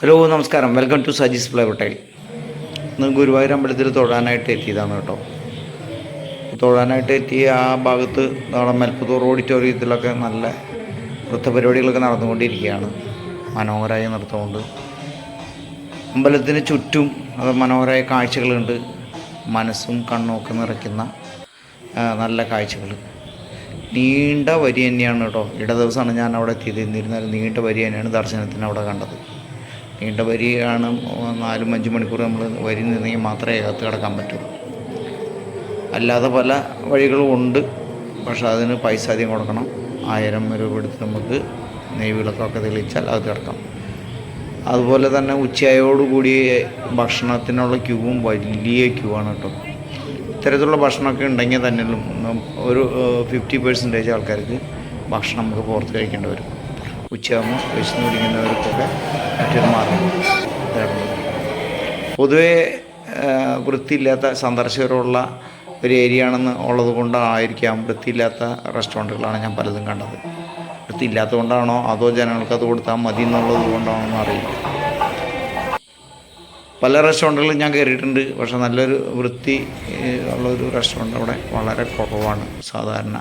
Hello നമസ്കാരം. Welcome to Saji's fly hotel ഇന്ന് ഗുരുവായൂർ അമ്പലത്തിൽ തൊഴാനായിട്ട് എത്തിയതാണ് കേട്ടോ. തൊഴാനായിട്ട് എത്തിയ ആ ഭാഗത്ത് നമ്മുടെ മെൽപ്പത്തൂർ ഓഡിറ്റോറിയത്തിലൊക്കെ നല്ല നൃത്തപരിപാടികളൊക്കെ നടന്നുകൊണ്ടിരിക്കുകയാണ്. മനോഹരമായ നൃത്തമുണ്ട്. അമ്പലത്തിന് ചുറ്റും അത് മനോഹരമായ കാഴ്ചകളുണ്ട്. മനസ്സും കണ്ണും ഒക്കെ നിറയ്ക്കുന്ന നല്ല കാഴ്ചകൾ. നീണ്ട വരി തന്നെയാണ് കേട്ടോ. ഇട ദിവസമാണ് ഞാൻ അവിടെ എത്തിയത്. എന്നിരുന്നാലും നീണ്ട വരി തന്നെയാണ് ദർശനത്തിന് അവിടെ കണ്ടത്. നീണ്ട വരികയാണ് നാലും അഞ്ച് മണിക്കൂർ നമ്മൾ വരി നിന്നെങ്കിൽ മാത്രമേ അകത്ത് കിടക്കാൻ പറ്റൂ അല്ലാതെ പല വഴികളും ഉണ്ട്. പക്ഷേ അതിന് പൈസ അധികം കൊടുക്കണം. ആയിരം രൂപ എടുത്ത് നമുക്ക് നെയ്വിളക്കൊക്കെ തെളിയിച്ചാൽ അത് കിടക്കാം. അതുപോലെ തന്നെ ഉച്ചയോടുകൂടി ഭക്ഷണത്തിനുള്ള ക്യൂവും വലിയ ക്യൂ ആണ് കേട്ടോ. ഇത്തരത്തിലുള്ള ഭക്ഷണമൊക്കെ ഉണ്ടെങ്കിൽ തന്നെ ഒരു ഫിഫ്റ്റി പെർസെന്റേജ് ആൾക്കാർക്ക് ഭക്ഷണം നമുക്ക് പുറത്ത് കഴിക്കേണ്ടി വരും. ഉച്ചയാകുമ്പോൾ വിശന്ന് പിടിക്കുന്നവർക്കൊക്കെ മറ്റൊരു മാർഗം. പൊതുവേ വൃത്തിയില്ലാത്ത സന്ദർശകരുള്ള ഒരു ഏരിയ ആണെന്ന് ഉള്ളത് കൊണ്ടായിരിക്കാം വൃത്തിയില്ലാത്ത റെസ്റ്റോറന്റുകളാണ് ഞാൻ പലതും കണ്ടത്. വൃത്തിയില്ലാത്തത് കൊണ്ടാണോ അതോ ജനങ്ങൾക്ക് അത് കൊടുത്താൽ മതി എന്നുള്ളത് കൊണ്ടാണോ എന്ന് അറിയില്ല. പല റെസ്റ്റോറന്റുകളിലും ഞാൻ കയറിയിട്ടുണ്ട്. പക്ഷെ നല്ലൊരു വൃത്തി ഉള്ളൊരു റെസ്റ്റോറന്റ് അവിടെ വളരെ കുറവാണ് സാധാരണ.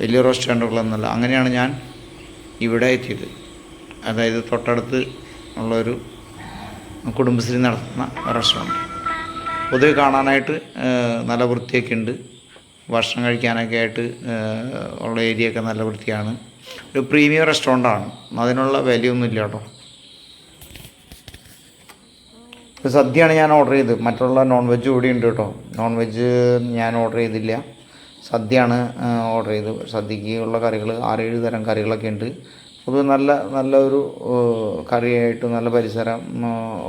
വലിയ റെസ്റ്റോറന്റുകളൊന്നുമല്ല. അങ്ങനെയാണ് ഞാൻ ഇവിടെ എത്തിയത്. അതായത് തൊട്ടടുത്ത് ഉള്ളൊരു കുടുംബശ്രീ നടത്തുന്ന റെസ്റ്റോറന്റ് പൊതുവെ കാണാനായിട്ട് നല്ല വൃത്തിയൊക്കെ ഉണ്ട്. ഭക്ഷണം കഴിക്കാനൊക്കെ ആയിട്ട് ഉള്ള ഏരിയ ഒക്കെ നല്ല വൃത്തിയാണ്. ഒരു പ്രീമിയം റെസ്റ്റോറന്റാണ് അതിനുള്ള വിലയൊന്നുമില്ല കേട്ടോ. സദ്യയാണ് ഞാൻ ഓർഡർ ചെയ്തത്. മറ്റുള്ള നോൺ വെജ് കൂടി ഉണ്ട് കേട്ടോ. നോൺ വെജ് ഞാൻ ഓർഡർ ചെയ്തില്ല. സദ്യയാണ് ഓർഡർ ചെയ്തത് സദ്യക്ക് ഉള്ള കറികൾ ആറേഴ് തരം കറികളൊക്കെ ഉണ്ട്. അത് നല്ല നല്ല ഒരു കറിയായിട്ട് നല്ല പരിസരം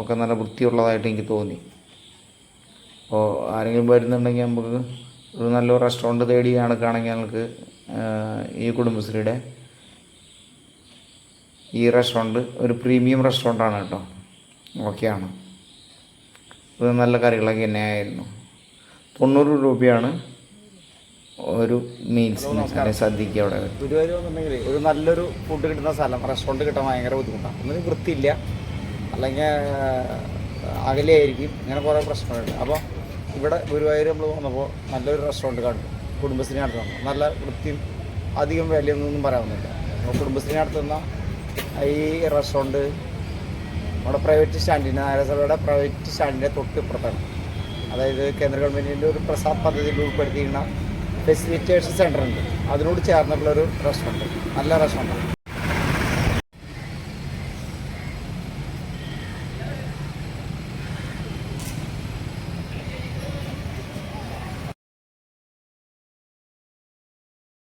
ഒക്കെ നല്ല വൃത്തിയുള്ളതായിട്ട് എനിക്ക് തോന്നി. അപ്പോൾ ആരെങ്കിലും വരുന്നുണ്ടെങ്കിൽ നമുക്ക് ഒരു നല്ല റെസ്റ്റോറന്റ് തേടി നടക്കുകയാണെങ്കിൽ നമുക്ക് ഈ കുടുംബശ്രീയുടെ ഈ റെസ്റ്റോറന്റ് ഒരു പ്രീമിയം റെസ്റ്റോറന്റാണ് കേട്ടോ. ഓക്കെയാണ് ഇത് നല്ല കറികളൊക്കെ തന്നെയായിരുന്നു. തൊണ്ണൂറ് രൂപയാണ് ഒരു മീൽസിന് അല്ലെങ്കിൽ സദ്യക്ക് അവിടെ. ഗുരുവായൂർ വന്നിട്ടുണ്ടെങ്കിൽ ഒരു നല്ലൊരു ഫുഡ് കിട്ടുന്ന സ്ഥലം റെസ്റ്റോറന്റ് കിട്ടാൻ ഭയങ്കര ബുദ്ധിമുട്ടാണ് ഒന്നിനും വൃത്തിയില്ല. അല്ലെങ്കിൽ അകലെ ആയിരിക്കും ഇങ്ങനെ കുറേ പ്രശ്നങ്ങളുണ്ട്. അപ്പോൾ ഇവിടെ ഗുരുവായൂർ നമ്മൾ വന്നപ്പോൾ നല്ലൊരു റെസ്റ്റോറന്റ് കണ്ടു. കുടുംബശ്രീ നടത്തുന്നു നല്ല വൃത്തിയും അധികം വിലയൊന്നും പറയാവുന്നില്ല അപ്പോൾ കുടുംബശ്രീ നടത്തുന്ന ഈ റെസ്റ്റോറന്റ് നമ്മുടെ പ്രൈവറ്റ് സ്റ്റാൻഡിന്റെ നഗരസഭയുടെ പ്രൈവറ്റ് സ്റ്റാൻഡിന്റെ തൊട്ട് ഇപ്പുറത്താണ് അതായത് കേന്ദ്ര ഗവൺമെന്റിന്റെ ഒരു പ്രസാദ് പദ്ധതിയിൽ ഉൾപ്പെടുത്തിയിരുന്ന ഫെസിലിറ്റേഷൻ സെന്റർ ഉണ്ട് അതിനോട് ചേർന്നിട്ടുള്ളൊരു റെസ്റ്റോറന്റ് നല്ല റെസ്റ്റോറന്റാണ്